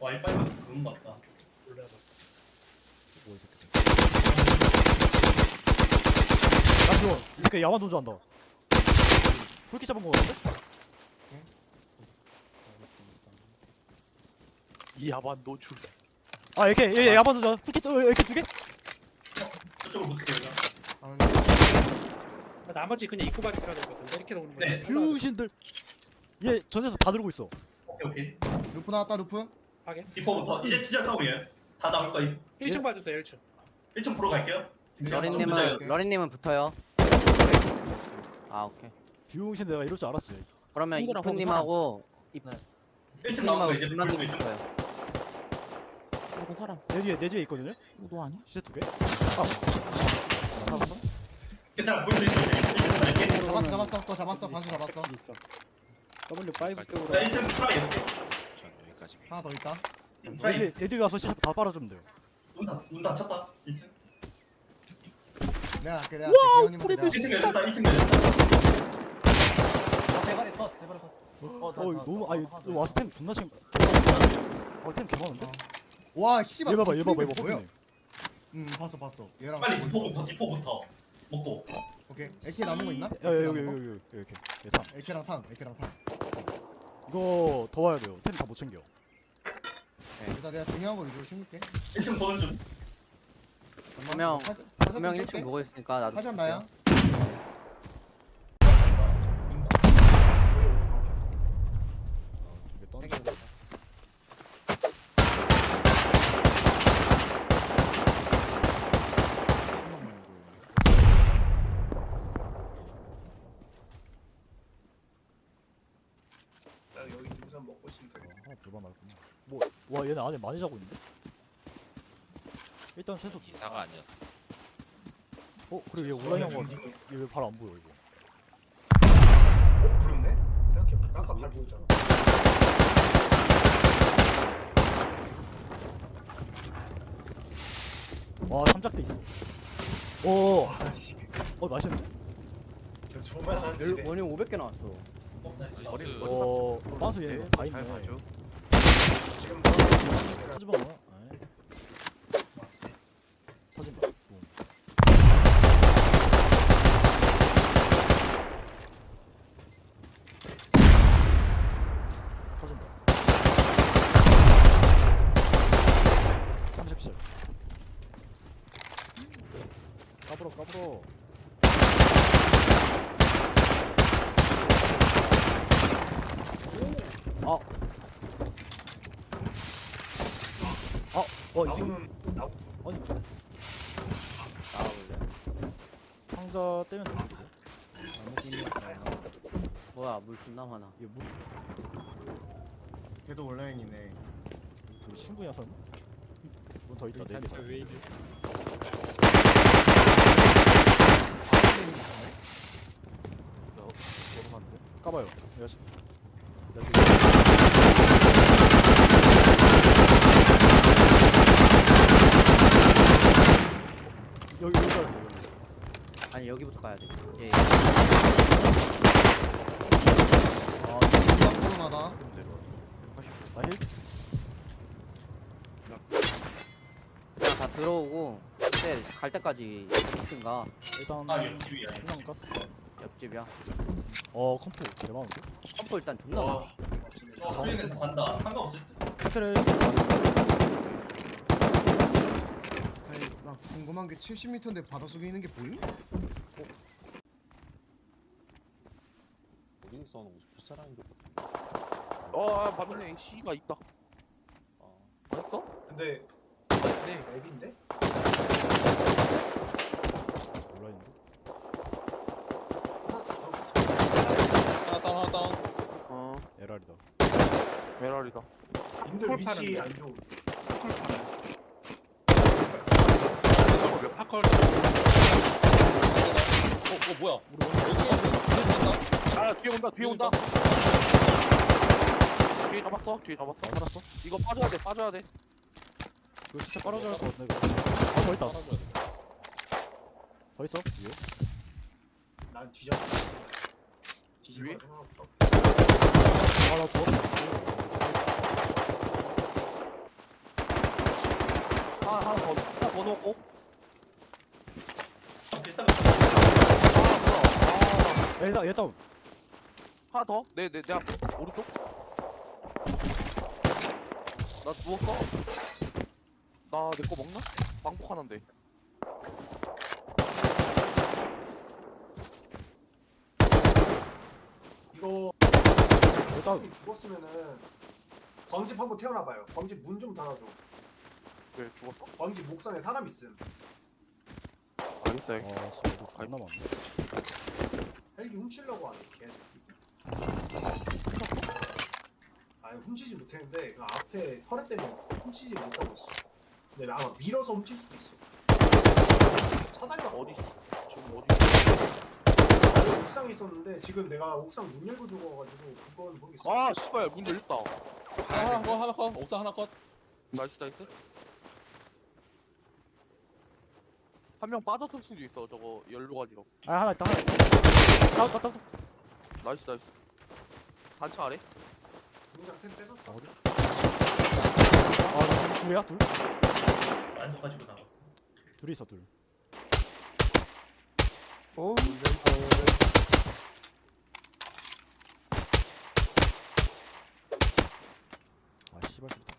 와이파이가 그건 같다. 올려봐. 뭐이 새끼들 나 지워 이 새끼 야만 도주한다 hul키 잡은 거 같은데? 이 야반 노출. 아 AK 얘 야만 도주 hul키 또 AK 두개? 저쪽으로 어떻게 해야 나머지 그냥 입고 가리 쳐야 될것 같은데 이렇게 오는 거. 네. 병신들 얘 전에서 다 들고 있어 오케이 오케이. 루프 나왔다 루프 하게. 디퍼부터 이제 진짜 싸우게. 다 나올 거임. 1층 봐주세요 1층. 1층 보러 갈게요. 러린님은 러린님은 붙어요. 아 오케이. 병신 내가 이럴 줄 알았지 그러면 친구랑 이프님하고 1층 나온 거 이프님하고 이제 김만두. 붙어요. 이거 사람 내 뒤에 내 뒤에 있거든요? 이거 너 아니야? 시체 두개? 아나 잡았어? 괜찮아 수 있어. 1층 갈게. 잡았어 잡았어 또 잡았어 반수 잡았어 있어. W5 쪽으로. 나 1층 트라이 이렇게. 하나 더 있다 내 뒤에 가서 시체 다 빨아주면 돼요 문닫문 닫혔다. 1층. 내가 할게 내가 기현님한테 내가 1층 열렸다. 1층 열렸다. 대가리 컷 대가리 컷어 이거 너무 아니 이거 와서 템 존나 심 개많은데? 어템 개많은데? 와 씨발 얘 봐봐 얘 봐봐 얘? 봐봐 응 봤어 봤어 얘랑 빨리. 디퍼부터 디퍼부터 먹고. 오케이 AK 남은 거 있나? 야 여기 여기 여기 여기 여기 이렇게 예탐 AK랑 탄 AK랑 탄 이거 더 와야 돼요 템 다 못 챙겨 일단 내가 중요한 거 위주로 챙길게 1층 보는 중. 분명 분명 화장 1층 좀 보고 있으니까 나도. 하지 않나요? 두개 던져 여기 우선 먹고 싶다. 하나 불만 나구나 뭐와 얘네 안에 많이 자고 있는데? 일단 최소 이사가 아니었어. 어 그리고 얘 온라인 한거 같은데? 얘왜 바로 안 보여 이거 어 부른데? 생각해보니까 아까 발 보였잖아. 와 삼작대 있어 오, 아씨. 어 맛있는데? 저 조만한 열- 집에. 원이 500개 나왔어. 어. 나이스. 어, 빵수 얘네 다 있네 지금 터지마 아이. 터진다 붐. 터진다 37 까불어 까불어 아. 아, 어, 이 새끼. 나오는 나오. 아니, 나와볼래. 상자 떼면 되는데. 뭐야 물 존나 많아. 얘 물, 걔도 온라인이네 그 친구야, 설마? 문 더 있다, 네 개다. 왜 이래? 까봐요. 내가 지 여기, 여기 가야 돼, 여기. 여기부터 가야 돼. 예. 아 이거 궁금하다 나 힐? 그냥 다 들어오고 그때 갈 때까지 있든가 일단, 아 옆집이야. 그냥 깠어. 옆집이야. 어, 컴포 대박인데? 컴포 일단 존나 많아. 와. 저 수인에서 간다. 상관없을 때. 아니 나 궁금한 게 70m인데 바닷속에 있는 게 보임? 어디 써놓고 풋 사람인데 어, 아, 맞네. 씨가 있다. 어딨어? 근데 네. 앱인데? 온라인인데? 하나 다운, 하나 다운. 어, 에랄이다. 메랄이다. 인들 위치 안 좋은. 몇 파컬? 어, 어 뭐야? 우리 원래 야, 뒤에 온다, 뒤에 온다. 뒤에 잡았어, 뒤에 잡았어. 알았어. 이거 빠져야 돼, 빠져야 돼. 이거 진짜 빨아줘야 할것 이거 아더 있다 더 있어 위에 난 뒤졌어. 뒤에 아나 죽어 하나, 하나 더, 하나 더 넣고. 비싼 아, 뭐야. 야, 일단 얘 다운 아, 하나 더? 내, 내, 내 앞, 오른쪽? 나 누웠어. 나 내 거 먹나? 방폭 하나인데. 이거 얘 다운. 죽었으면은 광집 한번 태어나봐요. 광집 문 좀 닫아줘. 왜 죽었어? 광집 목상에 사람 있음. 알겠어. 아, 씨, 얘도 존나 많네. 헬기 훔치려고 하네. 걔. 아니 훔치지 못했는데 그 앞에 터렛 때문에 훔치지 못하고 있어. 근데 아마 밀어서 훔칠 수도 있어. 차단이 어디 있어? 지금 어디 있어? 원래 옥상에 있었는데 지금 내가 옥상 문 열고 죽어가지고 그건 모르겠어. 아, 씨발, 문 열렸다. 하나 컷 하나 컷 옥상 하나 컷 나이스, 나이스. 한 명 빠졌을 수도 있어, 저거, 열로 가지고. 아, 하나 있다, 하나 있다. 다운, 다운, 다운. 나이스, 나이스. 단차 아래? 뺏었어. 어디? 아, 나 둘, 둘이야? 둘? 안서 가지고 나가. 둘이 있어, 둘. 아, 씨발, 좋다.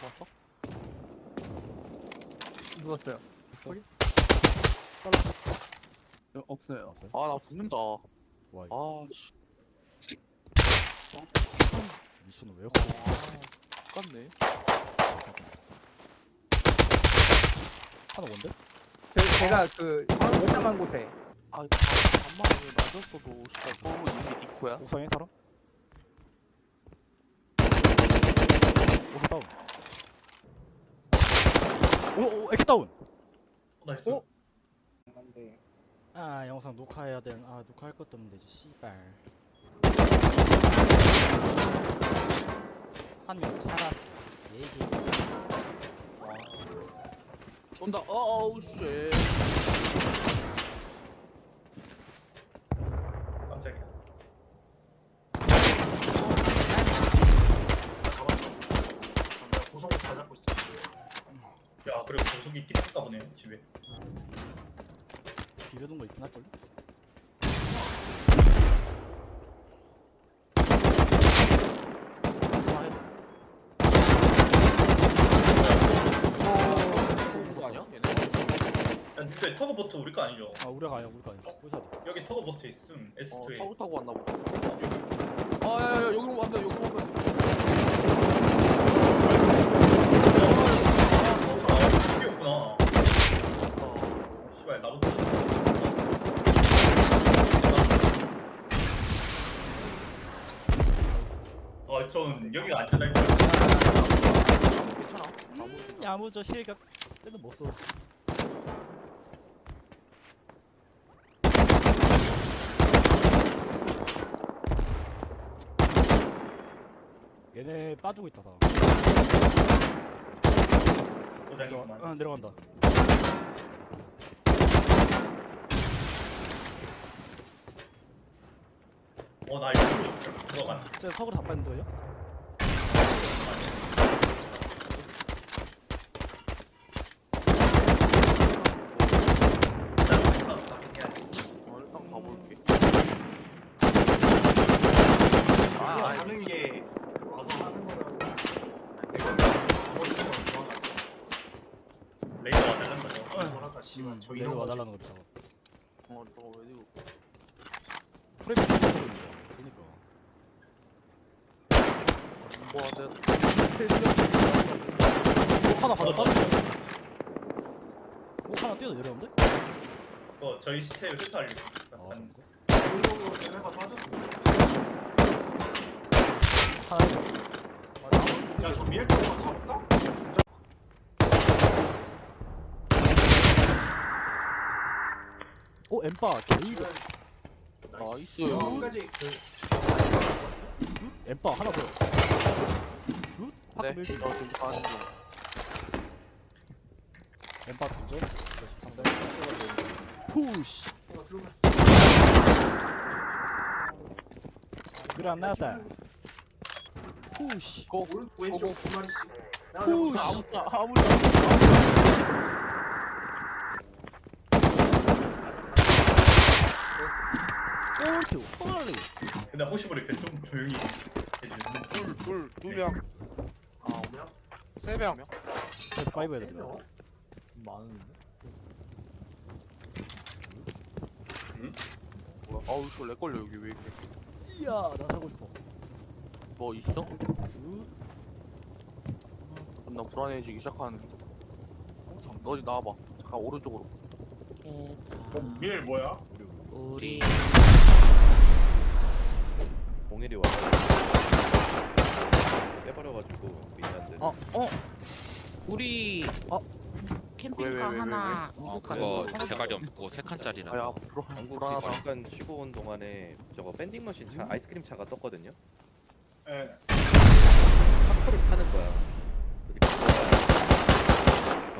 좋았어? 누웠어요. 어, 없어요. 없어요? 아, 나 죽는다. 와, 이거 아, 씨. 미션은 왜 없어? 똑같네. 하나 뭔데? 제, 제가 그 위험한 곳에 아, 반만에 맞았어도, 씨발, 서로 이미 니코야. 옥상에 사람? 옥상 다운. 오, 오, 에키 다운! 어, 나이스. 어? 아, 영상 녹화해야 되는, 아, 녹화할 것도 없는데, 이제, 씨발. 한명 찾았어. 예시. 쏜다. 어우, 씨. 깜짝이야. 잡았어. 내가 고성 다 잡고 있어. 야, 그리고 고속이 있긴 했다 보네요, 집에. 비벼둔 거 있긴 할걸요? 아, 해도. 공수 아니야? 얘네? 야, 근데 터그보트 우리 거 아니죠? 아, 우리가 아니야, 우리가 아니야. 돼. 여기 터그보트 있음, 어, S2에. 타고 타고 왔나 보다. 아, 야, 야, 여기로 왔네, 여기로. 아, 여기였구나. 아, 씨발, 나부터. 아, 전 여기가 안전할 줄 알았어요. 괜찮아. 아무 괜찮아. 야무져 실격. 쟤는 못 써. 얘네 빠지고 있다 다. 고장이구만. 어, 내려간다. 어, 나 이거 들어가. 쟤 석으로 다 뺐는 거예요? 어, 일단 가볼게. 아, 아, 아니, 하는 게 와서 하는 거라고. 내가 머리 좀 좋아가지고. 레이더가 달란 거죠. 뭐랄까 씨발 저 이런 거 와달라는 거 비싸. 어, 저거 왜 이거. 프레임. 그니까. 와, 내가. 옥 하나 가져 빠졌어. 옥 하나 뛰어 내려오는데? 어, 저희. 아, 한- 진짜? 이런 거 얘네가 빠졌어. 하나 해줘. 야저 미엘타고 잡을까? 진짜 오, 엠빠. 게이드. 나이스. 한 가지 그 슛? 엠빠 하나 더. 슛? 네, 파크 밀지. 나 지금 가는 중. 엠파 두점 푸시 어. 그라나다 푸시 오른 왼쪽 두 마리씩. 나 푸시 아무도 올트 홀리 근데 혹시 모르니까 좀 조용히 해주세요. 둘둘두명세명 아 오면 저도 파이브 해야 됩니다 많은데? 뭐야 아우 이거 렉 걸려 여기 왜 이렇게. 이야 나 살고 싶어. 뭐 있어? 슛 나 불안해지기 시작하는데 어, 장너 어디 나와봐. 잠깐 오른쪽으로. 어, 밀 뭐야? 우리 공일이 와서 빼버려가지고 미니한테 어. 우리 어? 캠핑카 왜, 왜, 왜, 왜, 하나 아 그거 가서 대가리 없고 세 칸짜리라 아야 불안 한국이 불안하다 잠깐 쉬고 온 동안에 저거 밴딩 머신 차 아이스크림 차가 떴거든요 예. 팝코를 파는 거야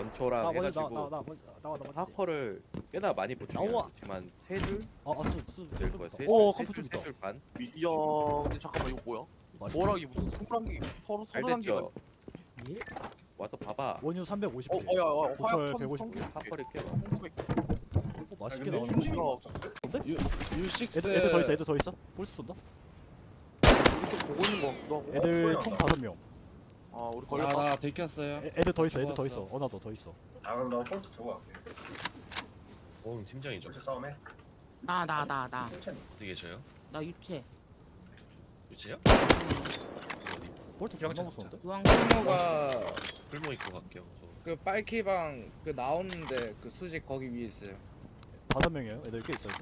전초랑 나 먼저 해가지고 나나 나 먼저 나와 나 먼저 하퍼를 꽤나 많이 나와. 보충했지만 세줄? 아아수수 될 거야. 오 컴퓨터 좀 있다. 세줄 반? 이야 근데 잠깐만 이거 뭐야? 뭐라기 무슨 소란기 서로 잘 소란기가 됐죠. 와서 봐봐. 원유 350 개. 어, 어, 야, 야, 고철 화약 150 개. 하퍼를 껴 어, 맛있게 근데 나오는 중심이 거. 없었는데? U6 애들 애들 더 있어 애들 더 있어? 볼수 쏜다 이쪽 보고 있는 거 너, 애들 어, 총 다섯 명 아 우리 걸렸다. 아나 들켰어요. 애- 애들 더 있어 애들 더. 있어. 어나 더 더 있어. 아 그럼 나 홀트 들어갈게. 오 팀장이죠? 홀트 싸움해. 나 나 나 나. 나 천천히. 어디 계셔요? 유채. 유채요? 볼트 존나 못 쏘는데? 유황 풀모가 풀모 입고 갈게요 그 빨키방 그 나오는데 그 수직 거기 위에 있어요. 다섯 명이에요? 애들 꽤 있어요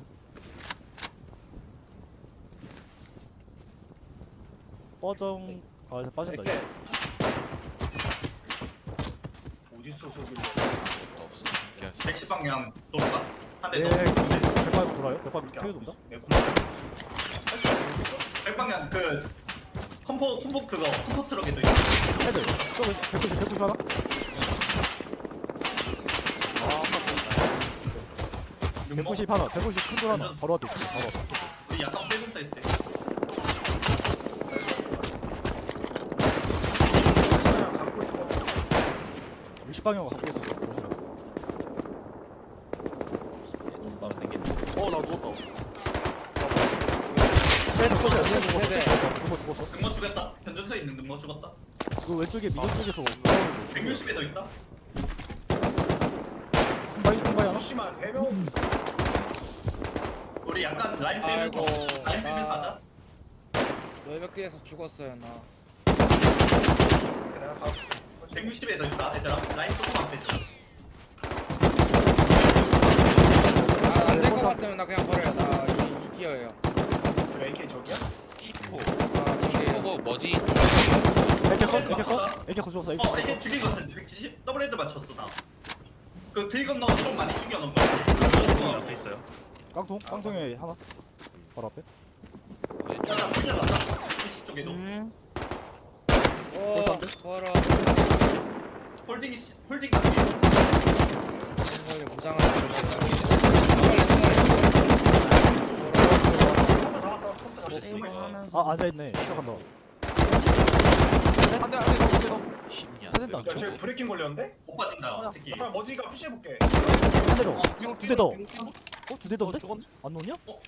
뻐정. 아 이제 빠진다 이제. 어디 있어 저기? 없어 110 방향 돌까? 한대 예 더. 백발 돌아요? 백발 크게 안 돈다? 내 공간. 100 방향 그 컴포 컴포 그거 컴포 트럭에도 있어. 애들 저거 190 190 하나? 아 아까 190 하나 190 큰돌 하나 바로 앞에 있어 바로 앞에 우리 약간 빼는 사이 때. 그냥 갖고 있어. 60 방향 갖고 있어 조심해 어나 누웠다 애들 쏘세요 네, 누구 네. 죽었어 누구 죽었어 능모 죽였다. 변전소에 있는 능모 죽었다. 그 왼쪽에 미전 쪽에서 160에도 있다. 금바이 금바이 하나? 무심한 대명. 우리 약간 라인 아이고 라인 빼면 가자. 외벽기에서 죽었어요 나 내가 가. 160에도 있다. 얘들아 라인 조금 안 빼줘. 아, 안될것 같으면 나 그냥 버려요 나 이, 이 기어예요 저 AK 저기야? 키포 아 이게 키포고 뭐지? 애캐 컷? 애캐 컷? 애캐 컷 죽었어 어컷 이제 죽인 것 같은데 170 더블 헤드 맞췄어 나. 그 들건 넣어 좀 많이 죽여 놓은 거. 앞에 있어요 깡통? 깡통에 하나 바로 앞에 야나 풀려 났다. 70 쪽에도. 음 오? 버려 홀딩이 씨- 홀딩 이거 무장을 컴퓨터 잡았어. 컴퓨터 잡았어. 세이브 하면서 아 앉아있네 시작한다 안돼 안돼 안돼 너 쉽냐 세댄다 야, 쟤 브레이킹 걸렸는데? 못 빠진다 새끼. 그럼 머지가 푸시해볼게. 한 대더 뒤로 두대 더. 뒤로, 뒤로. 어? 두 대 더인데? 안 놓냐? 어